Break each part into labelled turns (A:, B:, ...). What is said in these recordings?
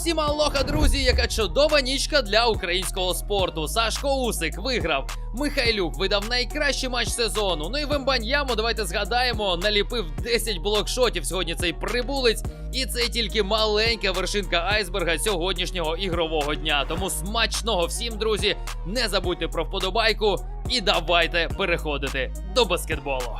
A: Усім алоха, друзі! Яка чудова нічка для українського спорту. Сашко Усик виграв. Михайлюк видав найкращий матч сезону. Ну і Вембаньяму, давайте згадаємо, наліпив 10 блокшотів сьогодні цей прибулець. І це тільки маленька вершинка айсберга сьогоднішнього ігрового дня. Тому смачного всім, друзі! Не забудьте про вподобайку і давайте переходити до баскетболу.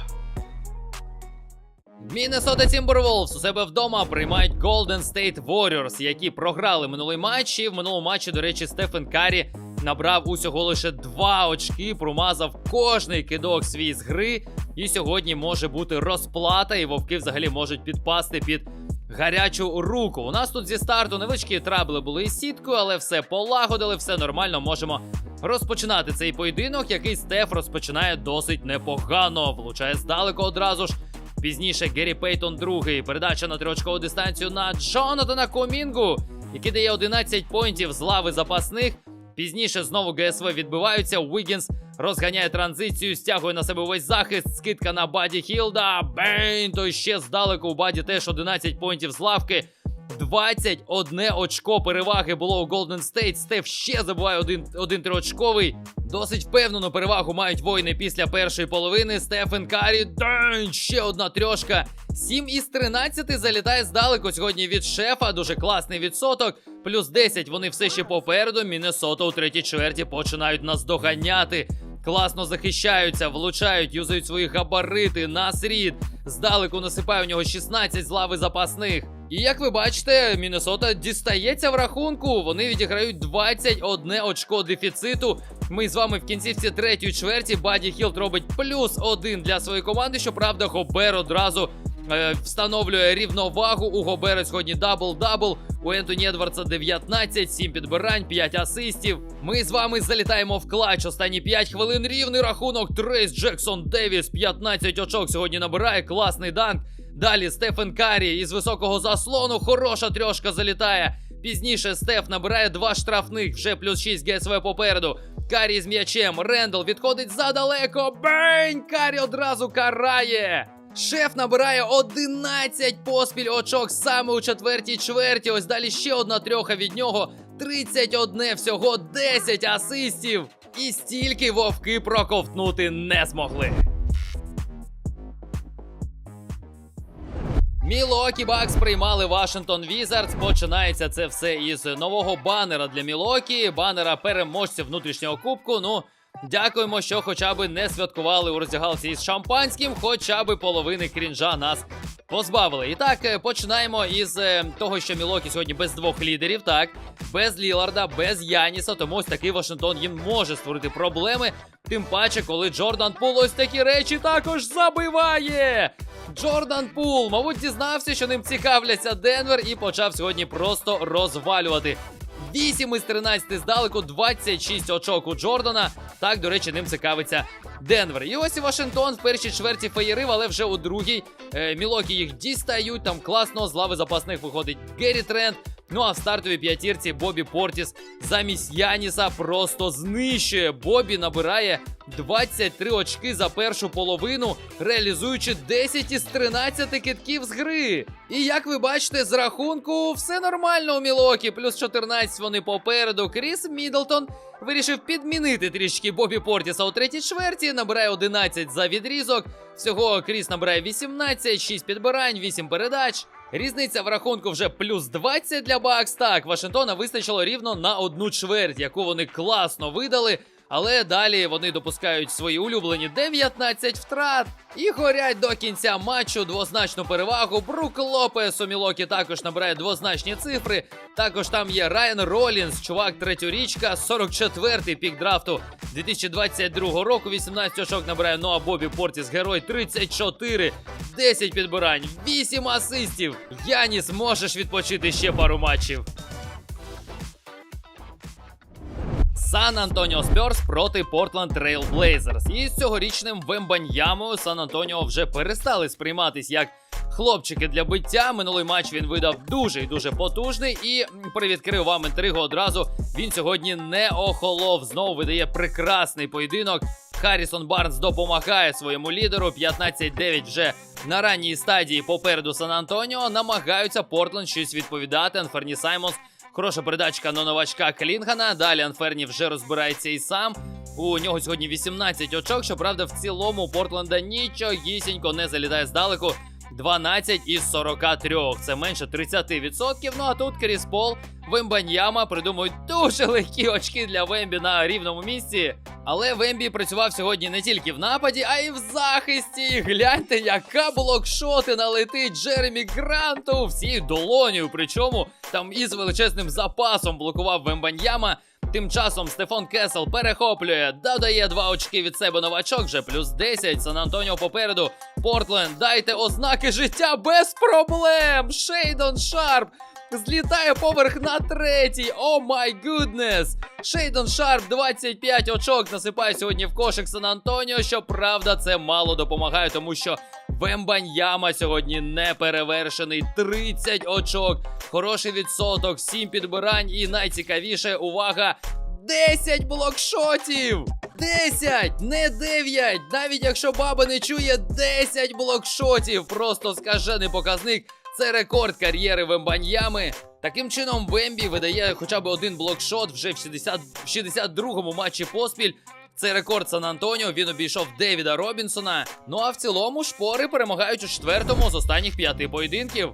A: Міннесота Тімберволвс у себе вдома приймають Golden State Warriors, які програли минулий матч. І в минулому матчі, до речі, Стефен Карі набрав усього лише два очки, промазав кожний кидок свій з гри. І сьогодні може бути розплата, і вовки взагалі можуть підпасти під гарячу руку. У нас тут зі старту невеличкі трабли були із сіткою, але все полагодили, все нормально. Можемо розпочинати цей поєдинок, який Стеф розпочинає досить непогано. Влучає здалеку одразу ж. Пізніше Геррі Пейтон другий. Передача на триочкову дистанцію на Джонатана Комінгу, який дає 11 поінтів з лави запасних. Пізніше знову ГСВ відбиваються. Уігінс розганяє транзицію, стягує на себе весь захист. Скидка на Баді Хілда. Бейн, то ще здалеку у Баді теж 11 поінтів з лавки. 21 очко переваги було у Golden State. Стеф ще забуває один, один триочковий. Досить впевнену перевагу мають воїни після першої половини. Стефен Карі. День, ще одна трьошка. 7 із 13 залітає здалеку сьогодні від шефа. Дуже класний відсоток. Плюс 10 вони все ще попереду. Міннесота у третій чверті починають нас доганяти. Класно захищаються, влучають, юзають свої габарити. Насрід. Здалеку насипає у нього 16 з лави запасних. І як ви бачите, Міннесота дістається в рахунку. Вони відіграють 21 очко дефіциту. Ми з вами в кінцівці третьої чверті. Баді Хілд робить плюс один для своєї команди. Щоправда, Гобер одразу е, встановлює рівновагу. У Гобера сьогодні дабл-дабл. У Ентоні Едвардса 19, 7 підбирань, 5 асистів. Ми з вами залітаємо в клач. Останні 5 хвилин рівний рахунок. Трейс Джексон Девіс 15 очок сьогодні набирає. Класний данк. Далі Стефен Карі із високого заслону. Хороша трьошка залітає. Пізніше Стеф набирає два штрафних, вже плюс 6 ГСВ попереду. Карі з м'ячем. Рендл відходить задалеко. Бень! Карі одразу карає. Шеф набирає 11 поспіль очок саме у четвертій чверті. Ось далі ще одна трьоха від нього. 31 всього 10 асистів. І стільки вовки проковтнути не змогли. Мілокі Бакс приймали Вашингтон Візардс. Починається це все із нового банера для Мілокі, банера переможців внутрішнього кубку. Ну, дякуємо, що хоча б не святкували у роздягалці із шампанським, хоча б половини крінжа нас позбавили. І так, е, починаємо із е, того, що Мілокі сьогодні без двох лідерів, так, без Ліларда, без Яніса. Тому ось такий Вашингтон їм може створити проблеми. Тим паче, коли Джордан Пул ось такі речі також забиває. Джордан Пул, мабуть, дізнався, що ним цікавляться Денвер, і почав сьогодні просто розвалювати. 8 із 13 здалеку, 26 очок у Джордана. Так, до речі, ним цікавиться Денвер. І ось Вашингтон в першій чверті феєрив, але вже у другій е, Мілокі їх дістають. Там класно з лави запасних виходить Геррі Трент. Ну а в стартовій п'ятірці Бобі Портіс замість Яніса просто знищує. Бобі набирає 23 очки за першу половину, реалізуючи 10 із 13 китків з гри. І як ви бачите, з рахунку все нормально у Мілокі. Плюс 14 вони попереду. Кріс Мідлтон вирішив підмінити трішки Бобі Портіса у третій чверті. Набирає 11 за відрізок. Всього Кріс набирає 18, 6 підбирань, 8 передач. Різниця в рахунку вже плюс 20 для Бакс. Так, Вашингтона вистачило рівно на одну чверть, яку вони класно видали. Але далі вони допускають свої улюблені 19 втрат і горять до кінця матчу двозначну перевагу. Брук Лопес у Мілокі також набирає двозначні цифри. Також там є Райан Ролінс, чувак третьорічка, 44-й пік драфту 2022 року. 18 очок набирає Ноа Бобі Портіс, герой 34, 10 підбирань, 8 асистів. Яніс, можеш відпочити ще пару матчів. Сан Антоніо Спьорс проти Портленд Трейл Блейзерс. І з цьогорічним Вембаньямою Сан Антоніо вже перестали сприйматись як хлопчики для биття. Минулий матч він видав дуже і дуже потужний і привідкрив вам інтригу одразу. Він сьогодні не охолов. Знову видає прекрасний поєдинок. Харрісон Барнс допомагає своєму лідеру. 15-9 вже на ранній стадії попереду Сан Антоніо. Намагаються Портленд щось відповідати. Анферні Саймонс Хороша передачка на новачка Клінгана. Далі Анферні вже розбирається і сам. У нього сьогодні 18 очок. Щоправда, в цілому Портленда нічогісінько не залітає здалеку. 12 із 43. Це менше 30%. Ну а тут Кріс Пол, Вембаньяма придумують дуже легкі очки для Вембі на рівному місці. Але Вембі працював сьогодні не тільки в нападі, а й в захисті. Гляньте, яка блокшоти летить Джеремі Гранту всією долонію. Причому там із величезним запасом блокував Вембаньяма. Тим часом Стефон Кесел перехоплює, додає два очки від себе новачок, вже плюс 10. Сан Антоніо попереду. Портленд, дайте ознаки життя без проблем. Шейдон Шарп злітає поверх на третій. О май гуднес! Шейдон Шарп 25 очок насипає сьогодні в кошик Сан Антоніо. Щоправда, це мало допомагає, тому що Вембаньяма сьогодні не перевершений. 30 очок. Хороший відсоток, 7 підбирань. І найцікавіше увага. 10 блокшотів! 10, не 9! Навіть якщо баба не чує 10 блокшотів! Просто скажений показник. Це рекорд кар'єри Вембаньями. Таким чином, Вембі видає хоча б один блокшот вже в 60, в 62-му матчі поспіль. Це рекорд Сан Антоніо. Він обійшов Девіда Робінсона. Ну а в цілому шпори перемагають у четвертому з останніх п'яти поєдинків.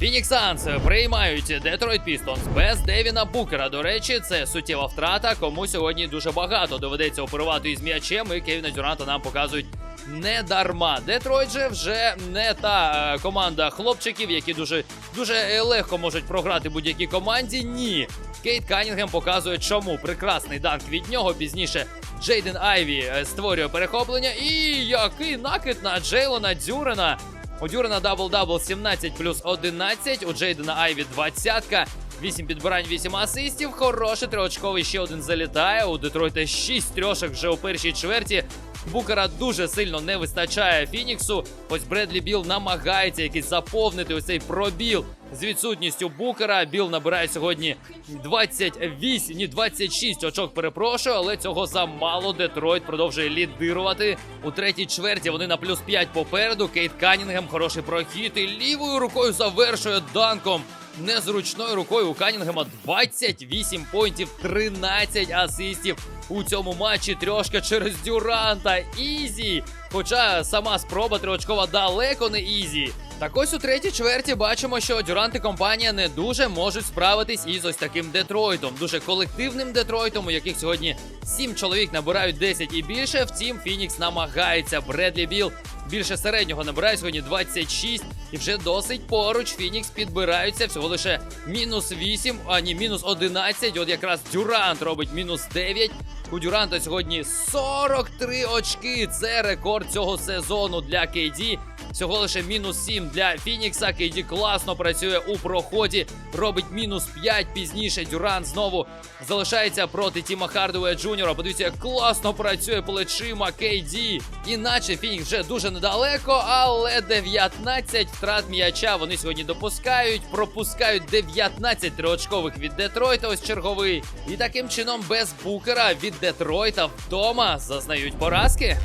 A: Фінікс Санс приймають Детройт Пістонс без Девіна Букера. До речі, це суттєва втрата. Кому сьогодні дуже багато доведеться оперувати із м'ячем, і Кевіна Дюранта нам показують не дарма. Детройт же вже не та е, команда хлопчиків, які дуже дуже е, легко можуть програти будь-якій команді. Ні. Кейт Канінгем показує, чому прекрасний данк від нього. Пізніше Джейден Айві е, створює перехоплення. І який накид на Джейлона Дюрена. У Дюрена дабл-дабл 17 плюс 11, у Джейдена Айві 20. 8 підбирань, 8 асистів. Хороший триочковий ще один залітає. У Детройта 6 трьошок вже у першій чверті. Букера дуже сильно не вистачає Фініксу. Ось Бредлі Біл намагається якийсь заповнити ось цей пробіл з відсутністю Букера. Біл набирає сьогодні 28, ні 26 очок. Перепрошую, але цього замало. Детройт продовжує лідирувати. У третій чверті вони на плюс 5 попереду. Кейт Канінгем хороший прохід і лівою рукою завершує данком. Незручною рукою у Канінгема 28 поінтів, 13 асистів у цьому матчі. Трьошка через Дюранта. Ізі. Хоча сама спроба триочкова далеко не ізі. Так ось у третій чверті бачимо, що Дюрант і компанія не дуже можуть справитись із ось таким Детройтом. Дуже колективним Детройтом, у яких сьогодні 7 чоловік набирають 10 і більше. Втім, Фінікс намагається. Бредлі Біл більше середнього набирає сьогодні 26. І вже досить поруч. Фінікс підбираються всього лише мінус 8, а ні, мінус 11. От якраз Дюрант робить мінус 9. У Дюранта сьогодні 43 очки. Це рекорд цього сезону для KD. Всього лише мінус 7 для Фінікса. KD класно працює у проході. Робить мінус 5 пізніше. Дюрант знову залишається проти Тіма Хардуея Джуніора. Подивіться, як класно працює плечима KD. Іначе Фінікс вже дуже недалеко, але 19 втрат м'яча вони сьогодні допускають. Пропускають 19 триочкових від Детройта. Ось черговий. І таким чином без букера від Детройта вдома зазнають поразки.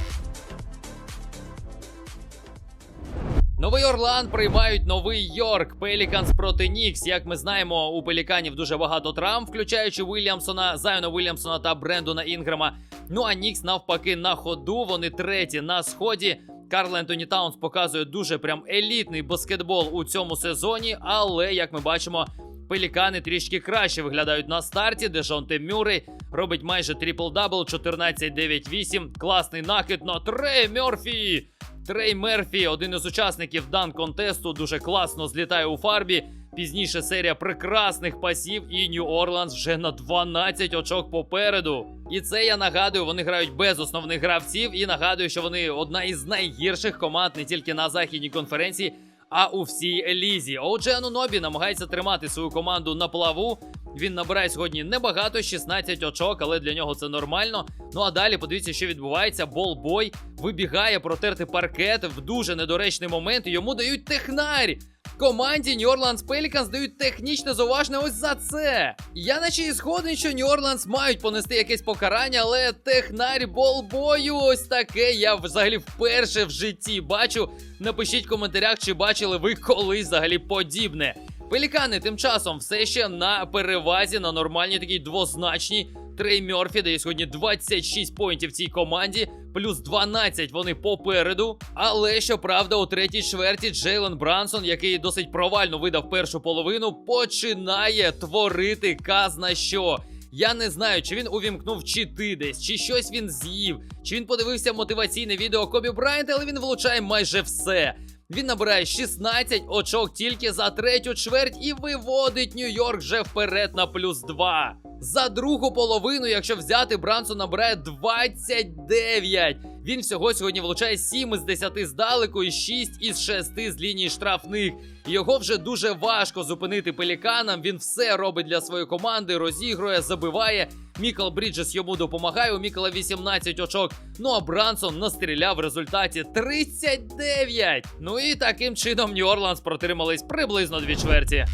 A: Новий Орлан приймають новий Йорк. Пеліканс проти Нікс. Як ми знаємо, у Пеліканів дуже багато травм, включаючи Вільямсона, Зайона Вільямсона та Брендона Інгрема. Ну а Нікс навпаки на ходу. Вони треті на сході. Карл Ентоні Таунс показує дуже прям елітний баскетбол у цьому сезоні. Але як ми бачимо, пелікани трішки краще виглядають на старті. Дежонте Мюррей робить майже трипл-дабл, 14-9-8. Класний накид на Трей Мерфі. Трей Мерфі, один із учасників дан контесту, дуже класно злітає у фарбі. Пізніше серія прекрасних пасів, і Нью Орландс вже на 12 очок попереду. І це я нагадую, вони грають без основних гравців. І нагадую, що вони одна із найгірших команд не тільки на західній конференції, а у всій лізі. Отже, Анунобі намагається тримати свою команду на плаву. Він набирає сьогодні небагато, 16 очок, але для нього це нормально. Ну а далі подивіться, що відбувається. Болбой вибігає протерти паркет в дуже недоречний момент. Йому дають технарі. Команді New Orleans Pelicans дають технічне зауваження ось за це. Я наче і згоден, що New Orleans мають понести якесь покарання, але технарі болбою ось таке. Я взагалі вперше в житті бачу. Напишіть в коментарях, чи бачили ви колись взагалі подібне. Пелікани тим часом все ще на перевазі на нормальній такій двозначній. Трей Мьорфі дає сьогодні 26 поінтів цій команді, плюс 12 вони попереду. Але щоправда, у третій чверті Джейлен Брансон, який досить провально видав першу половину, починає творити казна що. Я не знаю, чи він увімкнув чити десь, чи щось він з'їв, чи він подивився мотиваційне відео Кобі Брайанта, але він влучає майже все. Він набирає 16 очок тільки за третю чверть і виводить Нью-Йорк вже вперед на плюс 2. За другу половину, якщо взяти, Брансон набирає 29. Він всього сьогодні влучає 7 із 10 здалеку і 6 із 6 з лінії штрафних. Його вже дуже важко зупинити пеліканам. Він все робить для своєї команди, розігрує, забиває. Мікал Бріджес йому допомагає. У Мікала 18 очок. Ну а Брансон настріляв в результаті 39. Ну і таким чином Нью-Орландс протримались приблизно дві чверті.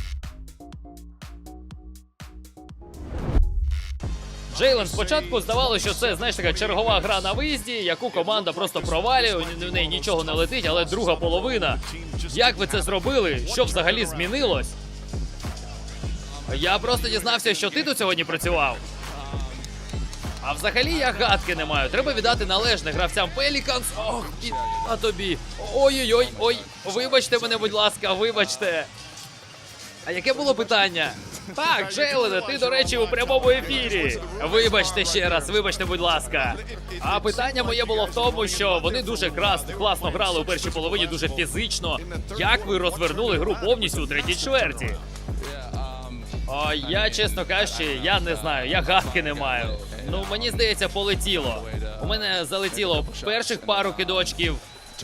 A: Джейлен спочатку здавалося, що це знаєш така чергова гра на виїзді, яку команда просто провалює, у неї нічого не летить, але друга половина. Як ви це зробили? Що взагалі змінилось? Я просто дізнався, що ти тут сьогодні працював. А взагалі я гадки не маю. Треба віддати належне гравцям Пеліканс. Ох, і на тобі. Ой-ой-ой, ой. Вибачте мене, будь ласка, вибачте. А яке було питання? Так, Джейлене, ти, до речі, у прямому ефірі. Вибачте ще раз, вибачте, будь ласка. А питання моє було в тому, що вони дуже крас, класно грали у першій половині, дуже фізично. Як ви розвернули гру повністю у третій чверті? О, я, чесно кажучи, я не знаю, я гадки не маю. Ну, мені здається, полетіло. У мене залетіло перших пару кидочків.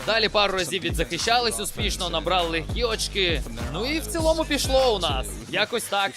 A: Далі пару разів відзахищались успішно, набрали легкі очки. Ну і в цілому пішло у нас. Якось так.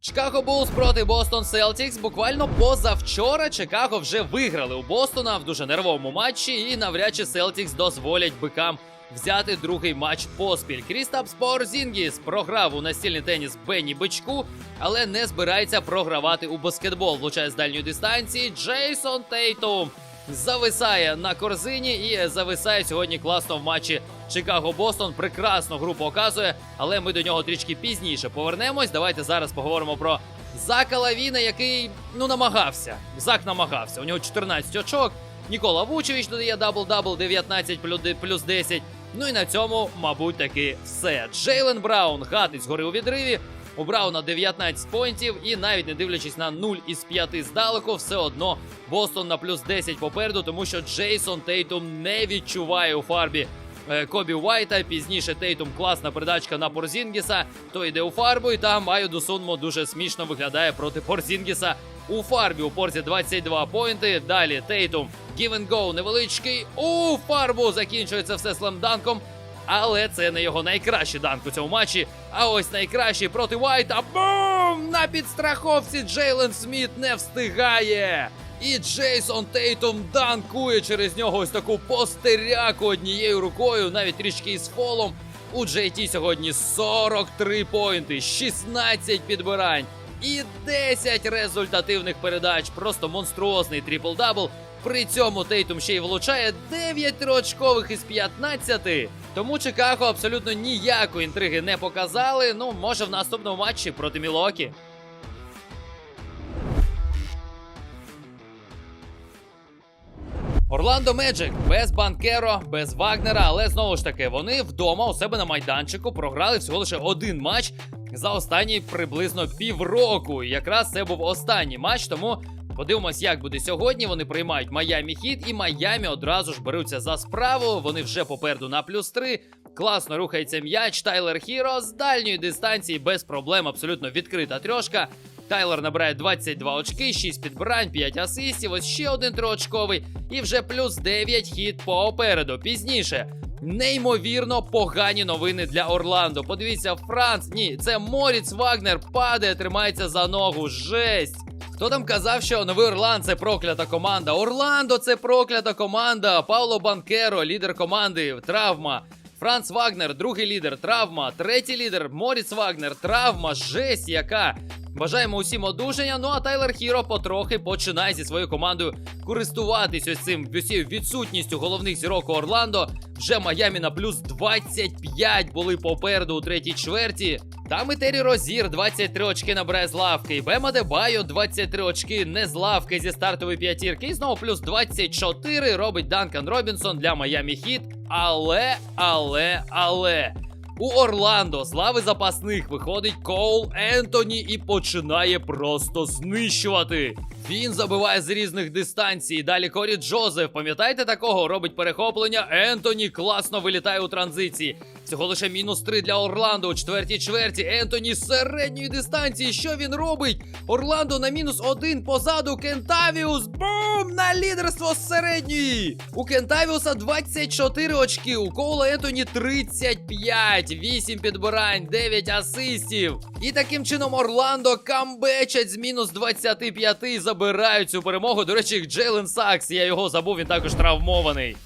A: Чикаго Булс проти Бостон Селтікс. Буквально позавчора Чикаго вже виграли у Бостона в дуже нервовому матчі, і навряд чи Селтікс дозволять бикам взяти другий матч поспіль. Крістапс Порзінгіс програв у настільний теніс Бенні Бичку, але не збирається програвати у баскетбол. Влучає з дальньої дистанції Джейсон Тейтум. Зависає на корзині і зависає сьогодні класно в матчі Чикаго-Бостон. Прекрасну гру показує, але ми до нього трішки пізніше повернемось. Давайте зараз поговоримо про Зака Лавіна, який ну намагався. Зак намагався. У нього 14 очок. Нікола Вучевич додає дабл-дабл 19 плюс 10. Ну і на цьому, мабуть, таки все. Джейлен Браун гатить згори у відриві. У Брауна 19 поінтів, і навіть не дивлячись на 0 із 5 здалеку, все одно Бостон на плюс 10 попереду, тому що Джейсон Тейтум не відчуває у фарбі е, Кобі Уайта. Пізніше Тейтум класна передачка на Порзінгіса. То йде у фарбу, і там Айо Дусунмо дуже смішно виглядає проти Порзінгіса. У фарбі у порзі 22 поінти. Далі Тейтум give and go невеличкий. У фарбу закінчується все слемданком. Але це не його найкращий данк у цьому матчі. А ось найкращий проти Уайта. Бум! На підстраховці Джейлен Сміт не встигає. І Джейсон Тейтум данкує через нього ось таку постеряку однією рукою, навіть трішки із фолом. У JT сьогодні 43 поінти, 16 підбирань і 10 результативних передач. Просто монструозний трипл-дабл. При цьому Тейтум ще й влучає 9 триочкових із 15. Тому Чикаго абсолютно ніякої інтриги не показали. Ну, може, в наступному матчі проти Мілокі. Орландо Меджик без Банкеро, без Вагнера, але знову ж таки вони вдома у себе на майданчику програли всього лише один матч за останні приблизно півроку. І якраз це був останній матч, тому подивимось, як буде сьогодні. Вони приймають Майамі хід, і Майамі одразу ж беруться за справу. Вони вже попереду на плюс 3. Класно рухається м'яч. Тайлер Хіро з дальньої дистанції без проблем. Абсолютно відкрита трьошка. Тайлер набирає 22 очки, 6 підбирань, 5 асистів, ось ще один триочковий і вже плюс 9 хід попереду. Пізніше. Неймовірно погані новини для Орландо. Подивіться, Франц. Ні, це Моріц Вагнер падає, тримається за ногу. Жесть. Хто там казав, що новий Орланд це проклята команда? Орландо це проклята команда. Пауло Банкеро, лідер команди, травма. Франц Вагнер, другий лідер, травма. Третій лідер Моріц Вагнер, травма. Жесть яка. Бажаємо усім одужання. Ну а Тайлер Хіро потрохи починає зі своєю командою користуватись ось цим усією відсутністю головних зірок Орландо. Вже Майамі на плюс 25 були попереду у третій чверті. Там і Террі Розір 23 очки набирає з лавки. І Бема Дебайо 23 очки не з лавки зі стартової п'ятірки. І знову плюс 24 робить Данкан Робінсон для Майамі Хіт. Але, але, але. У Орландо з лави запасних виходить Коул Ентоні і починає просто знищувати. Він забиває з різних дистанцій. Далі Корі Джозеф. Пам'ятаєте такого? Робить перехоплення. Ентоні класно вилітає у транзиції. Всього лише мінус 3 для Орландо у четвертій чверті. Ентоні з середньої дистанції. Що він робить? Орландо на мінус 1 позаду. Кентавіус. Бум! На лідерство з середньої. У Кентавіуса 24 очки. У Коула Ентоні 35. 8 підбирань, 9 асистів. І таким чином Орландо камбечать з мінус 25 і забирають цю перемогу. До речі, Джейлен Сакс. Я його забув, він також травмований.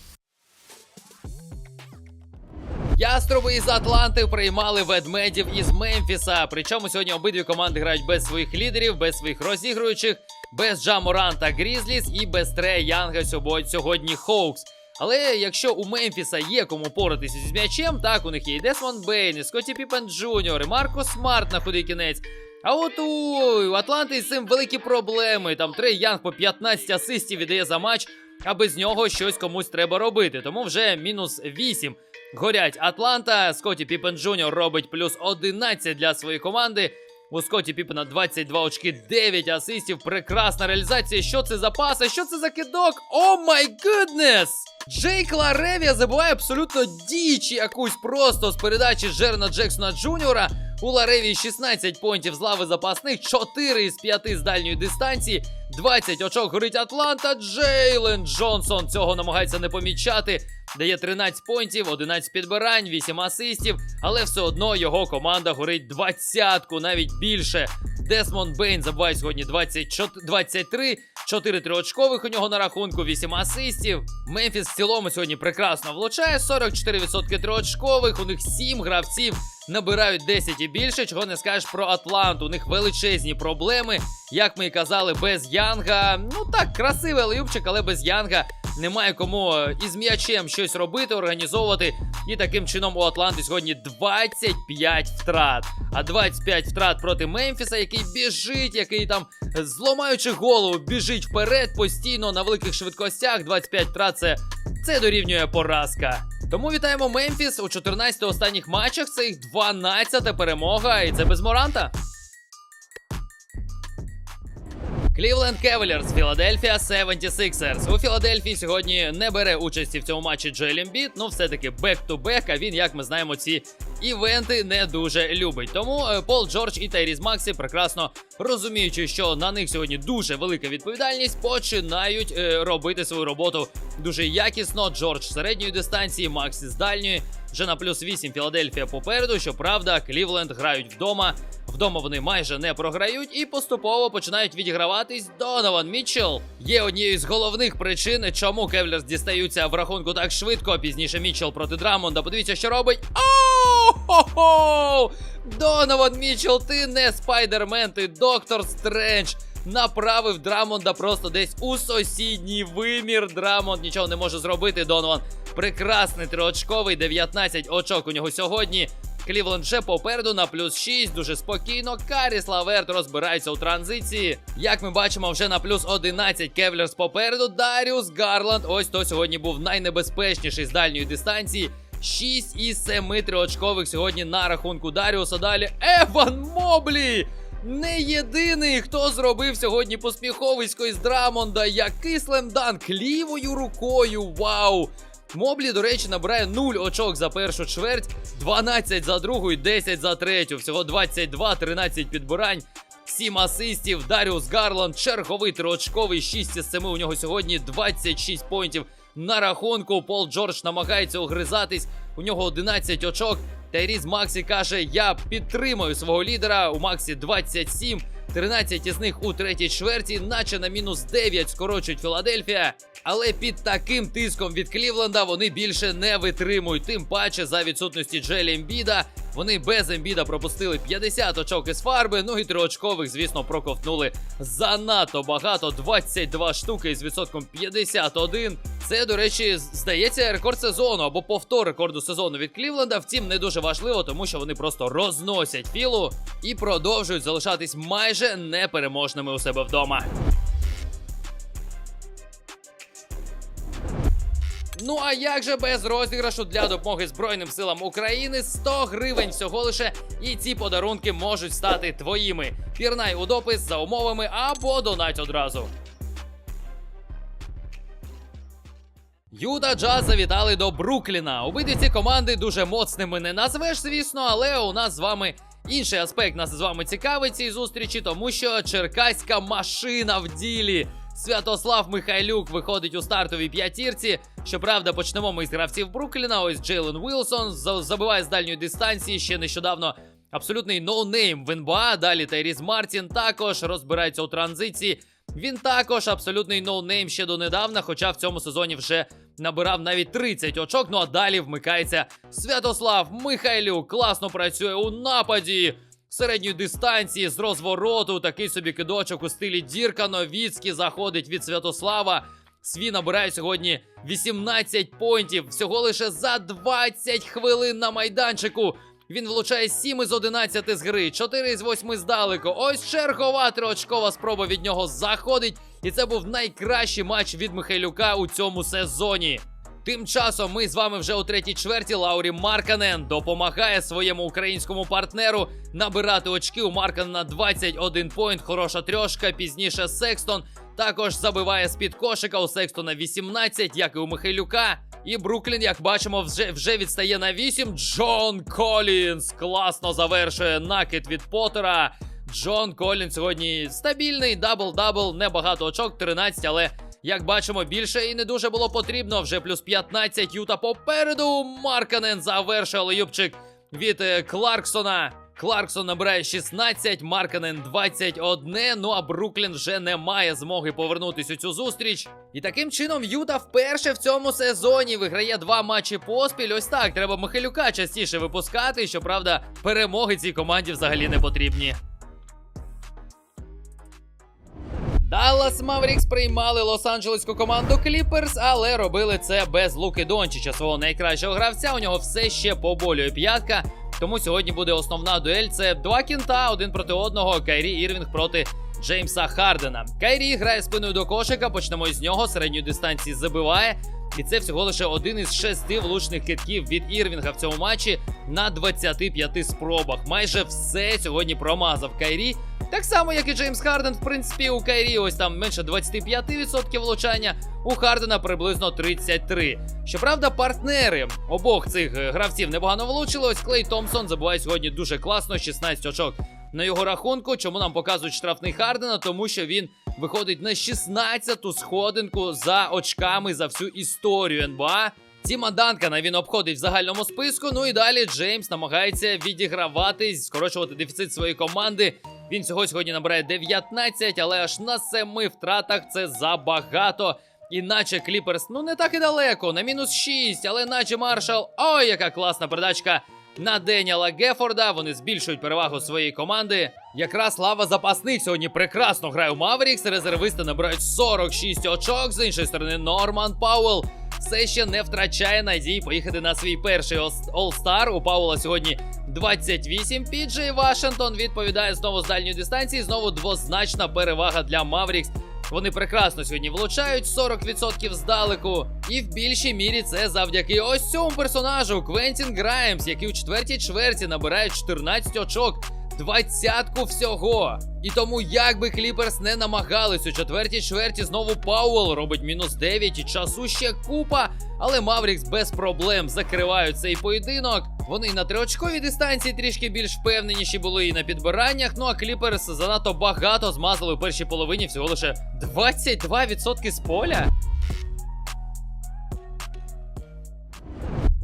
A: Яструби із Атланти приймали ведмедів із Мемфіса. Причому сьогодні обидві команди грають без своїх лідерів, без своїх розігруючих, без Джа Моранта Грізліс і без Трея Янга сьогодні- Хоукс. Але якщо у Мемфіса є кому поратися з м'ячем, так у них є і Десмонд Бейн, і Скотті Піпен Джуніор, і Марко Смарт на худий кінець. А от у Атланти з цим великі проблеми. Там Трей Янг по 15 асистів віддає за матч, а без нього щось комусь треба робити. Тому вже мінус 8 горять Атланта. Скотті Піпен Джуніор робить плюс 11 для своєї команди. У Скотті Піпена 22 очки, 9 асистів. Прекрасна реалізація. Що це за паса? Що це за кидок? О май гуднес! Джейк Ларевія забуває абсолютно діч якусь просто з передачі Джерна Джексона Джуніора. У Лареві 16 понтів з лави запасних, 4 із 5 з дальньої дистанції. 20 очок горить Атланта. Джейлен Джонсон цього намагається не помічати. Дає 13 понтів, 11 підбирань, 8 асистів, але все одно його команда горить двадцятку, навіть більше. Десмонд Бейн забуває сьогодні 24, 23, 4 триочкових у нього на рахунку, 8 асистів. Мемфіс в цілому сьогодні прекрасно влучає, 44% триочкових, у них 7 гравців набирають 10 і більше. Чого не скажеш про Атланту. У них величезні проблеми. Як ми і казали, без Янга. Ну так, красивий лаюбчик, але без Янга немає кому е, із м'ячем щось робити, організовувати. І таким чином у Атланти сьогодні 25 втрат. А 25 втрат проти Мемфіса, який біжить, який там, зломаючи голову, біжить вперед постійно на великих швидкостях. 25 втрат це, це дорівнює поразка. Тому вітаємо Мемфіс у 14 останніх матчах. Це їх 12 перемога, і це без Моранта. Клівленд Кевелерс, Філадельфія 76ers. У Філадельфії сьогодні не бере участі в цьому матчі Джоель Ембіт, ну все-таки бек-ту-бек, а він, як ми знаємо, ці івенти не дуже любить. Тому е, Пол Джордж і Тайріз Максі, прекрасно розуміючи, що на них сьогодні дуже велика відповідальність, починають е, робити свою роботу дуже якісно. Джордж середньої дистанції, Максі з дальньої. Вже на плюс 8 Філадельфія попереду. Щоправда, Клівленд грають вдома. Вдома вони майже не програють і поступово починають відіграватись. Донован Мітчелл є однією з головних причин, чому Кевлерс дістаються в рахунку так швидко. Пізніше Мітчелл проти Драмонда. Подивіться, що робить. О-хо-хо! Донован Мітчелл, ти не спайдермен, ти доктор Стрендж. Направив Драмонда просто десь у сусідній вимір. Драмонд нічого не може зробити. Донован прекрасний триочковий, 19 очок у нього сьогодні. Клівленд вже попереду на плюс 6, дуже спокійно. Каріс Лаверт розбирається у транзиції. Як ми бачимо, вже на плюс 11 Кевлерс попереду. Даріус Гарланд. Ось то сьогодні був найнебезпечніший з дальньої дистанції. 6 із 7 триочкових сьогодні на рахунку Даріуса. Далі Еван Моблі! Не єдиний, хто зробив сьогодні поспіховисько із Драмонда. Який слемданк лівою рукою. Вау! Моблі, до речі, набирає 0 очок за першу чверть, 12 за другу і 10 за третю. Всього 22, 13 підбирань. 7 асистів. Даріус Гарланд, черговий триочковий, 6 із 7 у нього сьогодні 26 поінтів на рахунку. Пол Джордж намагається огризатись. У нього 11 очок. Тайріз Максі каже: Я підтримую свого лідера. У Максі 27. 13 із них у третій чверті, наче на мінус 9 скорочують Філадельфія. Але під таким тиском від Клівленда вони більше не витримують. Тим паче за відсутності Джелі Ембіда. Вони без Ембіда пропустили 50 очок із фарби. Ну і триочкових, звісно, проковтнули занадто багато. 22 штуки із відсотком 51. Це, до речі, здається, рекорд сезону або повтор рекорду сезону від Клівленда. Втім, не дуже важливо, тому що вони просто розносять філу і продовжують залишатись майже непереможними у себе вдома. Ну а як же без розіграшу для допомоги Збройним силам України 100 гривень всього лише, і ці подарунки можуть стати твоїми. Пірнай у допис за умовами або донать одразу. Юта Джаз завітали до Брукліна. Обидві ці команди дуже моцними не назвеш, звісно, але у нас з вами інший аспект нас з вами цікавить цій зустрічі, тому що черкаська машина в ділі. Святослав Михайлюк виходить у стартовій п'ятірці. Щоправда, почнемо ми з гравців Брукліна. Ось Джейлен Вілсон забиває з дальньої дистанції ще нещодавно. Абсолютний ноунейм в НБА. Далі Тайріс Мартін також розбирається у транзиції. Він також абсолютний ноунейм ще донедавна, хоча в цьому сезоні вже набирав навіть 30 очок. Ну а далі вмикається Святослав Михайлюк. Класно працює у нападі. Середньої дистанції з розвороту такий собі кидочок у стилі Дірка Новіцький заходить від Святослава. Свій набирає сьогодні 18 поінтів всього лише за 20 хвилин на майданчику. Він влучає 7 із 11 з гри, 4 із 8 здалеку. Ось чергова триочкова спроба від нього заходить. І це був найкращий матч від Михайлюка у цьому сезоні. Тим часом ми з вами вже у третій чверті Лаурі Марканен допомагає своєму українському партнеру набирати очки. У Марканена 21 поінт, хороша трьошка. Пізніше Секстон також забиває з-під кошика. У Секстона 18, як і у Михайлюка. І Бруклін, як бачимо, вже, вже відстає на 8. Джон Колінс класно завершує накид від Поттера. Джон Колін сьогодні стабільний, дабл-дабл, небагато очок, 13, але як бачимо, більше і не дуже було потрібно. Вже плюс 15 Юта попереду. Марканен завершує Леюбчик від е, Кларксона. Кларксон набирає 16, Марканен 21. Ну а Бруклін вже не має змоги повернутися у цю зустріч. І таким чином Юта вперше в цьому сезоні виграє два матчі поспіль. Ось так треба Михайлюка частіше випускати. Щоправда, перемоги цій команді взагалі не потрібні. Даллас Маврікс приймали лос-анджелеську команду Кліперс, але робили це без Луки Дончича, свого найкращого гравця. У нього все ще поболює п'ятка. Тому сьогодні буде основна дуель. Це два кінта, один проти одного. Кайрі Ірвінг проти Джеймса Хардена. Кайрі грає спиною до кошика. Почнемо з нього. Середньої дистанції забиває. І це всього лише один із шести влучних китків від Ірвінга в цьому матчі на 25 спробах. Майже все сьогодні промазав Кайрі. Так само, як і Джеймс Харден, в принципі, у Кайрі ось там менше 25% влучання, у Хардена приблизно 33%. Щоправда, партнери обох цих е, гравців непогано влучили. Ось Клей Томпсон забуває сьогодні дуже класно, 16 очок на його рахунку. Чому нам показують штрафний Хардена? Тому що він виходить на 16-ту сходинку за очками за всю історію НБА. Тіма Данкана він обходить в загальному списку. Ну і далі Джеймс намагається відіграватись, скорочувати дефіцит своєї команди. Він всього сьогодні набирає 19, але аж на семи втратах це забагато. Іначе Кліперс, ну не так і далеко, на мінус 6, але наче Маршал. Ой, яка класна передачка на Деніала Гефорда. Вони збільшують перевагу своєї команди. Якраз лава запасних сьогодні прекрасно грає у Маверікс. Резервисти набирають 46 очок. З іншої сторони, Норман Пауел все ще не втрачає надії поїхати на свій перший All-Star. У Паула сьогодні 28. Піджей Вашингтон відповідає знову з дальньої дистанції. Знову двозначна перевага для Маврікс. Вони прекрасно сьогодні влучають 40% здалеку. І в більшій мірі це завдяки ось цьому персонажу Квентін Граймс, який у четвертій чверті набирає 14 очок. Двадцятку всього. І тому, як би Кліперс не намагались у четвертій чверті, знову Пауел робить мінус 9 і часу ще купа. Але Маврікс без проблем закривають цей поєдинок. Вони на триочковій дистанції трішки більш впевненіші були і на підбираннях. Ну а Кліперс занадто багато змазали у першій половині всього лише 22% з поля.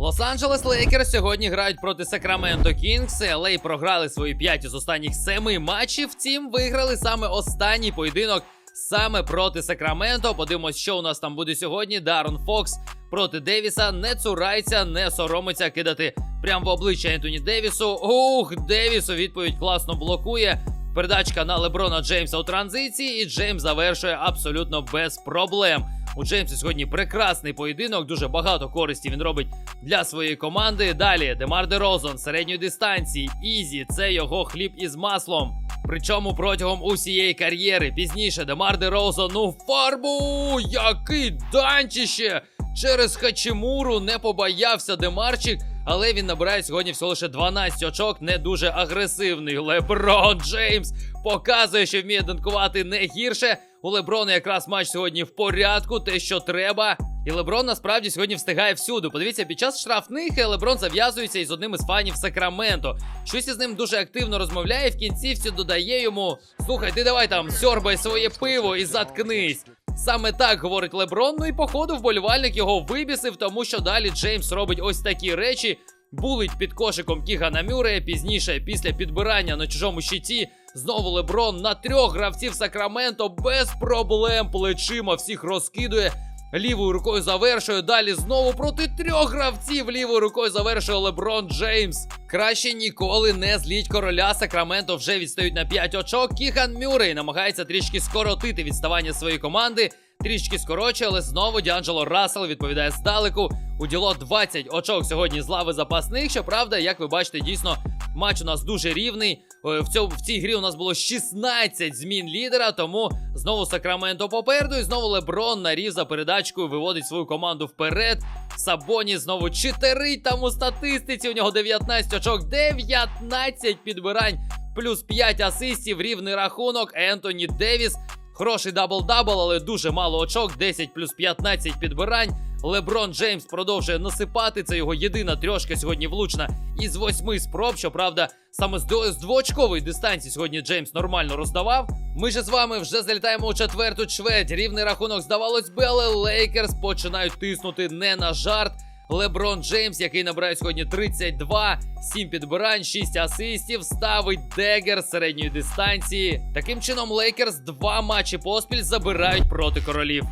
A: Лос-Анджелес Лейкерс сьогодні грають проти Сакраменто Кінгс. LA програли свої 5 із останніх 7 матчів. Втім, виграли саме останній поєдинок саме проти Сакраменто. Подивимось, що у нас там буде сьогодні. Дарон Фокс проти Девіса не цурається, не соромиться кидати прямо в обличчя Ентоні Девісу. Ух, Девіс у відповідь класно блокує. Передачка на Леброна Джеймса у транзиції, і Джеймс завершує абсолютно без проблем. У Джеймса сьогодні прекрасний поєдинок, дуже багато користі він робить для своєї команди. Далі Демар Дерозон, середньої дистанції, Ізі, це його хліб із маслом. Причому протягом усієї кар'єри пізніше Демар Дерозон, ну фарбу! Який данчище! Через Хачимуру не побоявся Демарчик, але він набирає сьогодні всього лише 12 очок, не дуже агресивний. Леброн Джеймс показує, що вміє данкувати не гірше. У Леброна якраз матч сьогодні в порядку, те, що треба. І Леброн насправді сьогодні встигає всюди. Подивіться, під час штрафних Леброн зав'язується із одним із фанів Сакраменто. Щось із ним дуже активно розмовляє. В кінцівці додає йому: Слухай, ти давай там сьорбай своє пиво і заткнись. Саме так говорить Леброн. Ну і походу вболівальник його вибісив, тому що далі Джеймс робить ось такі речі. Булить під кошиком Кігана Мюрея. Пізніше, після підбирання на чужому щиті, знову Леброн на трьох гравців Сакраменто без проблем плечима всіх розкидує. Лівою рукою завершує. Далі знову проти трьох гравців лівою рукою завершує Леброн Джеймс. Краще ніколи не зліть короля. Сакраменто вже відстають на 5 очок. Кіхан Мюррей намагається трішки скоротити відставання своєї команди. Трішки скорочує, але знову Діанджело Рассел відповідає здалеку. Уділо 20 очок сьогодні з лави запасних. Щоправда, як ви бачите, дійсно матч у нас дуже рівний. Е, В, цьому, в цій грі у нас було 16 змін лідера, тому знову Сакраменто попереду. І знову Леброн наріз за передачкою виводить свою команду вперед. Сабоні знову читерить там у статистиці. У нього 19 очок, 19 підбирань, плюс 5 асистів, рівний рахунок. Ентоні Девіс. Хороший дабл-дабл, але дуже мало очок. 10 плюс 15 підбирань. Леброн Джеймс продовжує насипати. Це його єдина трьошка сьогодні влучна із восьми спроб. Щоправда, саме з, двоочкової дистанції сьогодні Джеймс нормально роздавав. Ми же з вами вже залітаємо у четверту чверть. Рівний рахунок здавалось би, але Лейкерс починають тиснути не на жарт. Леброн Джеймс, який набирає сьогодні 32, 7 підбирань, 6 асистів, ставить дегер середньої дистанції. Таким чином, Лейкерс два матчі поспіль забирають проти королів.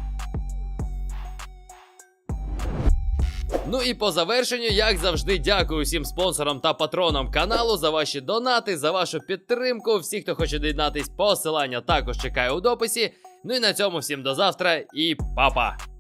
A: Ну і по завершенню, як завжди, дякую всім спонсорам та патронам каналу за ваші донати, за вашу підтримку. Всі, хто хоче доєднатись, посилання також чекаю у дописі. Ну і на цьому всім до завтра і па-па!